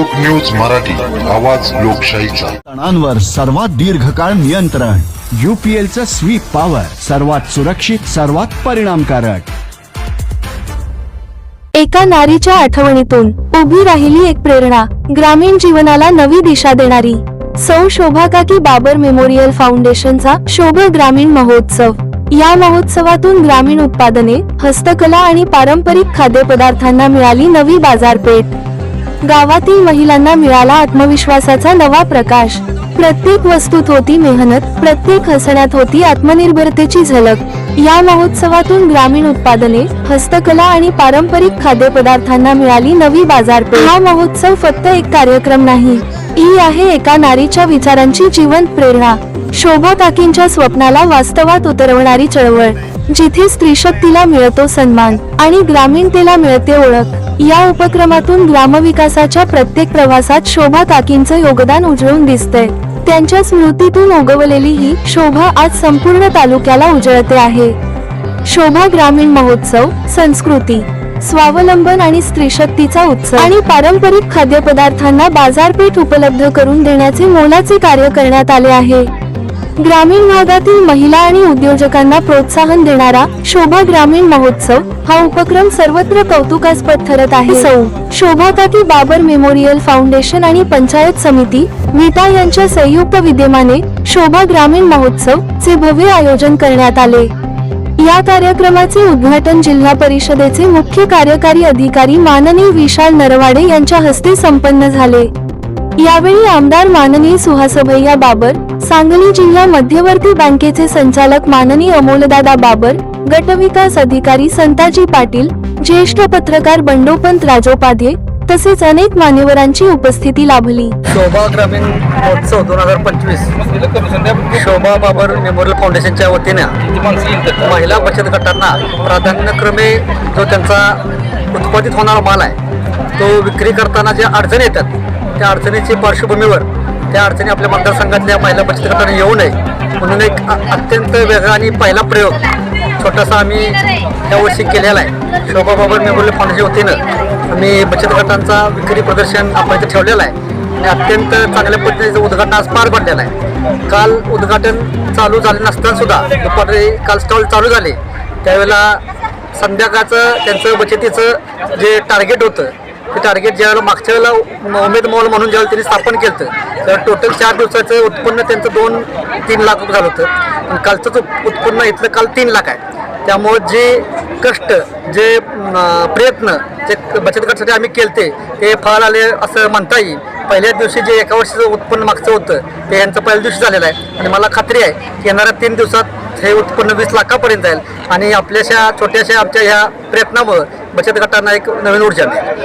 लोक न्यूज मराठी आवाज लोकशाहीचा. तणांवर सर्वात दीर्घकाळ नियंत्रण. युपीएलचं स्वीप पॉवर सर्वात सुरक्षित सर्वात परिणामकारक. एका नारीच्या आठवणीतून उभी राहिली एक प्रेरणा ग्रामीण जीवनाला नवी दिशा देणारी. सौ शोभाकाकी बाबर मेमोरियल फाउंडेशनचा शोभ ग्रामीण महोत्सव. या महोत्सवातून ग्रामीण उत्पादने हस्तकला आणि पारंपरिक खाद्यपदार्थांना मिळाली नवी बाजारपेठ. गावातील महिलांना मिळाला आत्मविश्वासाचा नवा प्रकाश. प्रत्येक वस्तूत होती मेहनत प्रत्येक हसण्यात होती आत्मनिर्भरतेची झलक. या महोत्सवातून ग्रामीण उत्पादने हस्तकला आणि पारंपरिक खाद्यपदार्थांना मिळाली नवी बाजारपेठ. हा महोत्सव फक्त एक कार्यक्रम नाही ही आहे एका नारीच्या विचारांची जिवंत प्रेरणा. शोभा काकींच्या स्वप्नाला वास्तवात उतरवणारी चळवळ जिथे स्त्री शक्तीला मिळतो सन्मान आणि ग्रामीणतेला मिळते ओळख. या उपक्रमातून ग्रामविकासाच्या प्रत्येक प्रवासात शोभा काकींचं योगदान उजळून दिसतंय. त्यांच्या स्मृतीतून उगवलेली ही शोभा आज संपूर्ण तालुक्याला उजळते आहे. शोभा ग्रामीण महोत्सव संस्कृती स्वावलंबन आणि स्त्रीशक्तीचा उत्सव आणि पारंपरिक खाद्यपदार्थांना बाजारपेठ उपलब्ध करून देण्याचे मोलाचे कार्य करण्यात आले आहे. ग्रामीण भागातील महिला आणि उद्योजकांना प्रोत्साहन देणारा शोभा ग्रामीण महोत्सव हा उपक्रम सर्वत्र कौतुकास्पद ठरत आहे. सौ. शोभा काकी बाबर मेमोरियल फाउंडेशन आणि पंचायत समिती विटा यांच्या संयुक्त विद्यमाने शोभा ग्रामीण महोत्सव चे भव्य आयोजन करण्यात आले. या कार्यक्रमाचे उद्घाटन जिल्हा परिषदेचे मुख्य कार्यकारी अधिकारी माननीय विशाल नरवाडे यांच्या हस्ते संपन्न झाले. यावेळी आमदार माननीय सुहासभैया बाबर सांगली जिल्हा मध्यवर्ती बँकेचे संचालक माननीय अमोलदादा बाबर गटविकास अधिकारी संताजी पाटील ज्येष्ठ पत्रकार बंडोपंत राजोपाध्ये तसेच अनेक मान्यवरांची उपस्थिती लाभली. शोभा ग्रामीण महोत्सव दोन हजार पंचवीस शोभा बाबर मेमोरियल फाउंडेशनच्या वतीने महिला बचत गटांना प्राधान्यक्रमे जो त्यांचा उत्पादित होणारा माल आहे तो विक्री करताना ज्या अडचणी येतात त्या अडचणीची पार्श्वभूमीवर त्या अडचणी आपल्या मतदारसंघातल्या महिला बचत येऊ नये. म्हणून एक अत्यंत वेगळा आणि पहिला प्रयोग छोटासा आम्ही यावर्षी केलेला आहे. शोभा बाबर मेमोरियल फाउंडेशन वतीनं आम्ही बचत गटांचा विक्री प्रदर्शन आपण इथे ठेवलेलं आहे. आणि अत्यंत चांगल्या पद्धतीचं उद्घाटन आज पार पडलेलं आहे. काल उद्घाटन चालू झाले नसताना सुद्धा दुपारी काल स्टॉल चालू झाले. त्यावेळेला संध्याकाळचं त्यांचं बचतीचं जे टार्गेट होतं ते टार्गेट ज्यावेळेला मागच्या वेळेला उमेद मॉल म्हणून ज्यावेळेला त्यांनी स्थापन केलं तर टोटल चार दिवसाचं उत्पन्न त्यांचं दोन तीन लाख रुपये झालं होतं. पण कालचं उत्पन्न इथलं काल तीन लाख आहे. त्यामुळं जे कष्ट जे प्रयत्न जे बचत गटासाठी आम्ही केलते ते फळ आले असं म्हणता येईल. पहिल्याच दिवशी जे एका वर्षाचं उत्पन्न मागचं होतं ते यांचं पहिल्या दिवशी झालेलं आहे. आणि मला खात्री आहे की येणाऱ्या तीन दिवसात हे उत्पन्न वीस लाखापर्यंत जाईल. आणि आपल्याशा छोट्याशा आमच्या ह्या प्रयत्नामुळं बचत गटांना एक नवीन ऊर्जा मिळेल.